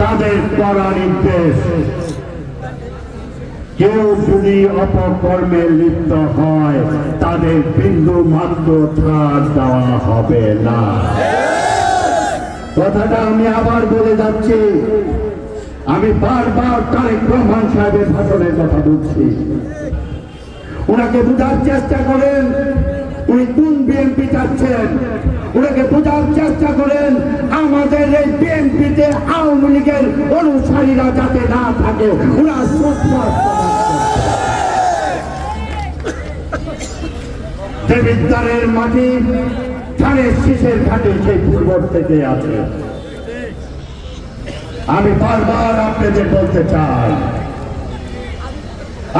তাদের করা নির্দেশ কেউ যদি অপকর্মে লিপ্ত হয়, তাদের বিন্দু মাত্র ছাড় দেওয়া হবে না। কথাটা আমি আবার বলে যাচ্ছি। আমি বারবার তারেক রহমান সাহেবের ভাষণের কথা বলছি। ওনাকে বোঝার চেষ্টা করেন, উনি কোন বিএনপি চাচ্ছেন? আওয়ামী লীগের অনুসারীরা যাতে না থাকে, ওরা দেবিদ্বারের মাটি শীষের ঘাটে সেই পূর্ব থেকে আছে। আমি বারবার আপনাদের বলতে চাই,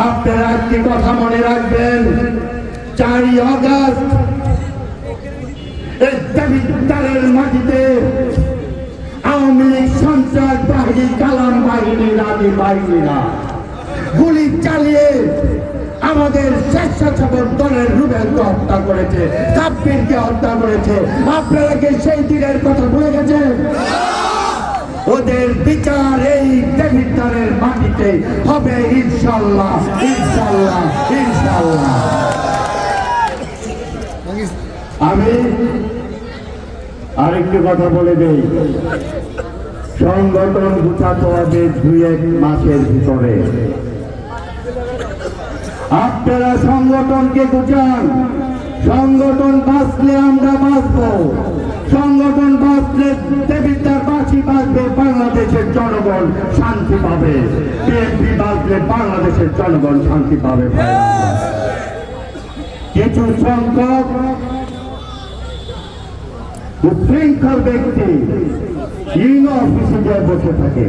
আপনারা একটি কথা মনে রাখবেন? চারই অগস্ট এই দেবিদ্বারের মাটিতে বাহিনী রাজি বাহিনীরা গুলি চালিয়ে আমাদের স্বেচ্ছাসেবক দলের রুবেলকে হত্যা করেছে, সাব্বিরকে হত্যা করেছে। আপনারা কি সেই দিনের কথা ভুলে গেছেন? ওদের বিচার এই দেবিদ্বারের মাটিতে হবে ইনশাল্লাহ ইনশাল্লাহ ইনশাল্লাহ। আমি আরেকটি কথা বলে দেই। সংগঠন গুছাতে হবে দুই এক মাসের ভিতরে। আপনারা সংগঠনকে গুছান। সংগঠন বাঁচলে আমরা বাঁচব। সংগঠন বাঁচলে দেবিদ্যার বাঁচি বাঁচবে বাংলাদেশের জনগণ শান্তি পাবে। বিএনপি বাঁচলে বাংলাদেশের জনগণ শান্তি পাবে। কিছু সংখ্যক উচ্ছৃঙ্খল ব্যক্তি ইউনো অফিসে গিয়ে বসে থাকে।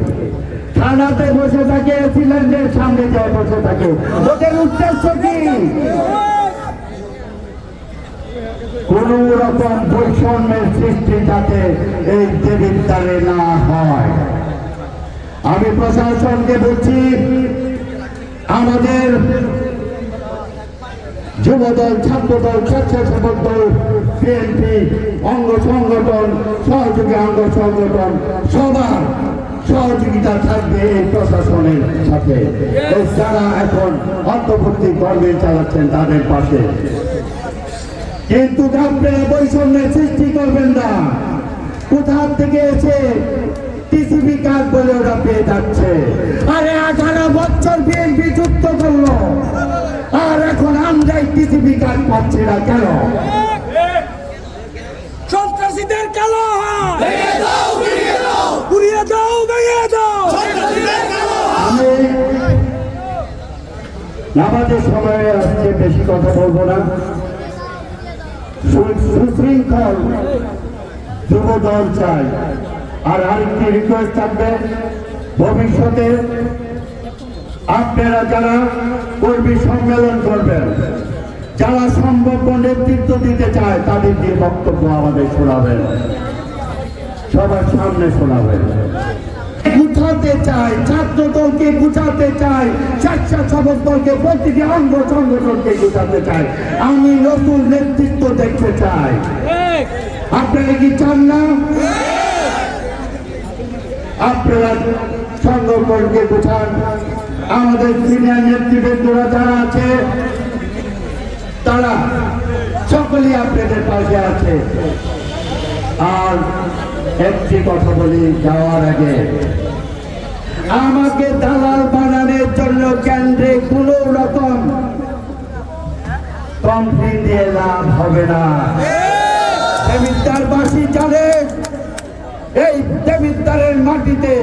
থানাতে বসে থাকে সিলিন্ডারের সামনে যায় বসে থাকে। ওদের উদ্দেশ্য কি? কোন রকম বৈষম্যের সৃষ্টি যাতে এই দেবিদ্বারে না হয়। আমি প্রশাসনকে বলছি, আমাদের যুবদল, ছাত্রদল, স্বেচ্ছাসেবক দল বিএনপি অঙ্গ সংগঠন, সহযোগী অঙ্গ সংগঠন, সবার সহযোগিতা থাকবে এই প্রশাসনের সাথে। যারা এখন অন্তর্বর্তী কর্মে চালাচ্ছেন তাদের পাশে। কিন্তু আপনারা বৈষম্যের সৃষ্টি করবেন না। কোথা থেকে এসে টিসিবি কার্ড বলে ওরা পেয়ে যাচ্ছে। আরে আঠারো বছর বিএনপি যুক্ত করল। আর এখন আমরাই টিসিবি কার্ড পাচ্ছি না কেন? সন্ত্রাসীদের কালো হাত। পুড়িয়ে দাও, ভেঙে দাও। নামাজের সময় আজকে বেশি কথা বলব না। সুশৃঙ্খল যুব দল চাই। আর আরেকটি রিকোয়েস্ট থাকবে, ভবিষ্যতে আপনারা যারা কর্মী সম্মেলন করবেন যারা সম্ভাব্য নেতৃত্ব দিতে চায়, তাদের দিয়ে বক্তব্য আমাদের শোনাবেন। সবার সামনে শোনাবেন। গুছাতে চাই ছাত্র দলকে গুছাতে চাই স্বেচ্ছাসেবক দলকে, প্রতিটি অঙ্গ সংগঠনকে গুছাতে চাই আমি নতুন নেতৃত্ব দেখতে চাই। আপনারা কি চান না? আপনারা সংগঠনকে গুছান আমাদের সিনিয়র নেতৃবৃন্দরা যারা আছে তারা সকলেই আপনাদের পাশে আছে। আর একটি কথা বলি, যাওয়ার আগে। আমাকে দালাল বানানোর জন্য কেন্দ্রে কোন রকম কমপ্লেন দিয়ে লাভ হবে না। দেবিদ্দারবাসী জানে এই দেবিদ্দারের মাটিতে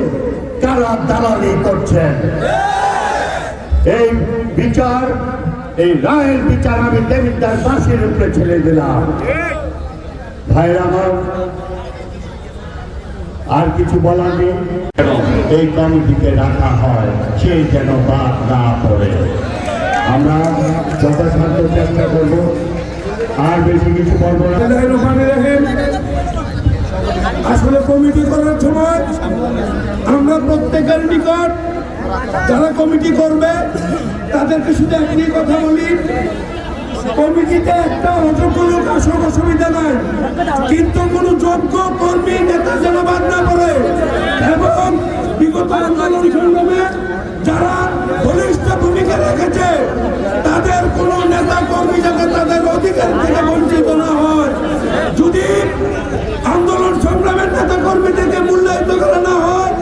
কারা দালালি করছেন? এই বিচার এই রায়ের বিচার আমি দেবিদ্দার বাসীর উপরে ছেড়ে দিলাম। ভাইরা আমার, আর কিছু বলার নেই। এই কমিটিকে রাখা হয়, সে যেন বাদ না পড়ে। আমরা যথাসাধ্য চেষ্টা করব, আর বেশি কিছু বলব আসলে কমিটি করার সময় আমরা প্রত্যেকের নিকট যারা কমিটি করবে তাদেরকে শুধু একটি কথা বলি, কমিটিতে একটা অযোগ্য লোক আসুক, অসুবিধা নাই। কিন্তু কোনো যোগ্য কর্মী নেতা যেন বাদ না পড়ে। এবং বিগত আন্দোলন সংগ্রামে যারা বলিষ্ঠ ভূমিকা রেখেছে, তাদের কোন নেতা কর্মী যাতে তাদের অধিকার থেকে বঞ্চিত না হয়। যদি আন্দোলন সংগ্রামের নেতা কর্মীদেরকে মূল্যায়িত করা না হয়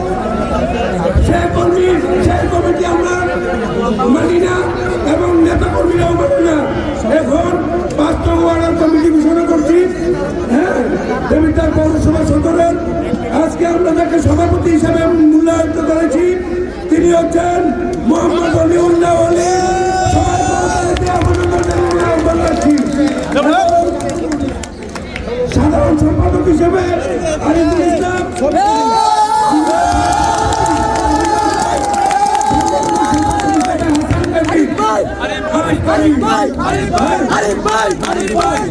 সেই কর্মী সেই কমিটি আমরা মানি না এবং নেতা কর্মীরাও মানি না এখন বাস্তব ওয়ার্ডের কমিটি ঘোষণা করছি হ্যাঁ দেবিদ্বার পৌরসভা সদরের আজকে আমরা তাকে সভাপতি হিসাবে মূল্যায়িত করেছি। তিনি হচ্ছেন মোহাম্মদ অলিউল্লাহ আলী সাধারণ সম্পাদক হিসেবে আরিফুল ইসলাম। আরে ভাই আরে ভাই